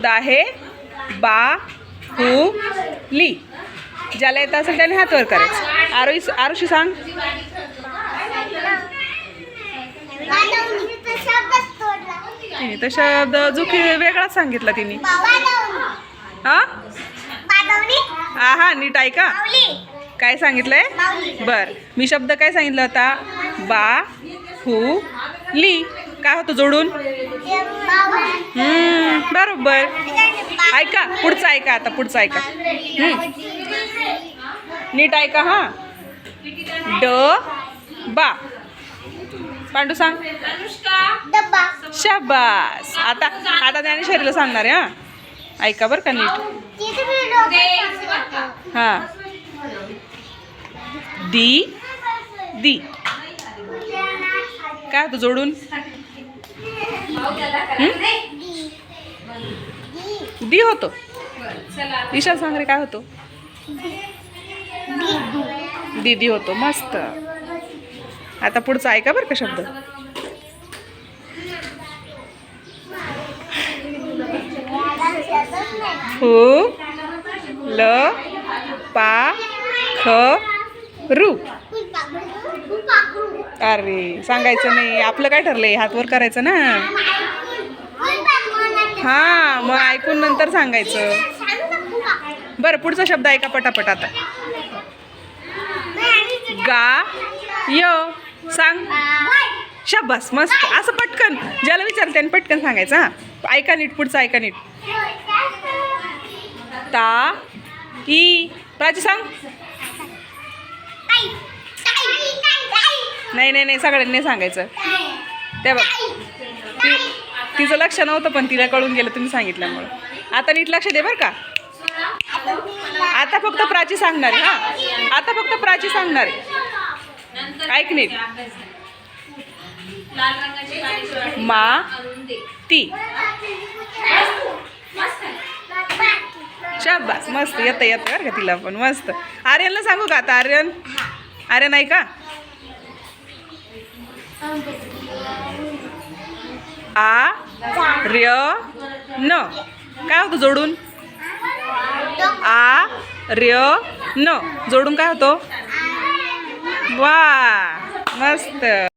शब्द आहे बा हु ली. ज्याला येत असेल त्याने हात वर करायचं. आरुष आरुषी सांग. तिने तर शब्द जुकी वेगळाच सांगितला तिने. हा? हा हा नीट ऐका. काय सांगितलंय? बर. मी शब्द काय सांगितला होता? बा हु ली. काय होतं जोडून? हम्म, बरोबर. ऐका पुढचं ऐका आता पुढचं ऐका. हम्म. नीट ऐका हा. ड बा. पांडू सांग. शाबास. आता आता त्याने शरीर सांगणार आहे हा. ऐका बरं का नीट. हा. दी दी. काय होतं जोडून? दी होतो. ईशा सांग रे काय होतो? दीदी होतो मस्त. आता पुढचा ऐका बरं का शब्द. हु ल पा ख रू. अरे सांगायचं नाही. आपलं काय ठरलंय? हातवर करायचं ना? हा मग ऐकून नंतर सांगायचं. बरं पुढचा शब्द ऐका पटापट आता. गा य सांग. शाबास मस्त. असं पटकन. ज्याला विचारलं त्याने पटकन सांगायचं हा. ऐका नीट पुढचं ऐका नीट. ता ई. प्राची सांग. नाही नाही नाही सगळ्यांनी सांगायचं. त्या बघ. ती तिचं लक्ष नव्हतं पण तिला कळून गेलं तुम्ही सांगितल्यामुळं. आता नीट लक्ष दे बरं का. आता फक्त प्राची सांगणार आहे हा. आता फक्त प्राची सांगणार आहे. ऐक नीट. मा ती. शाबास. मस्त येतं येतं बरं का तिला पण. मस्त. आर्यनला सांगू का आता आर्यन? आर्यन आहे का आ? र्य? न. काय होतं जोडून? आ? र्य? न. जोडून काय होतो? वा. मस्त.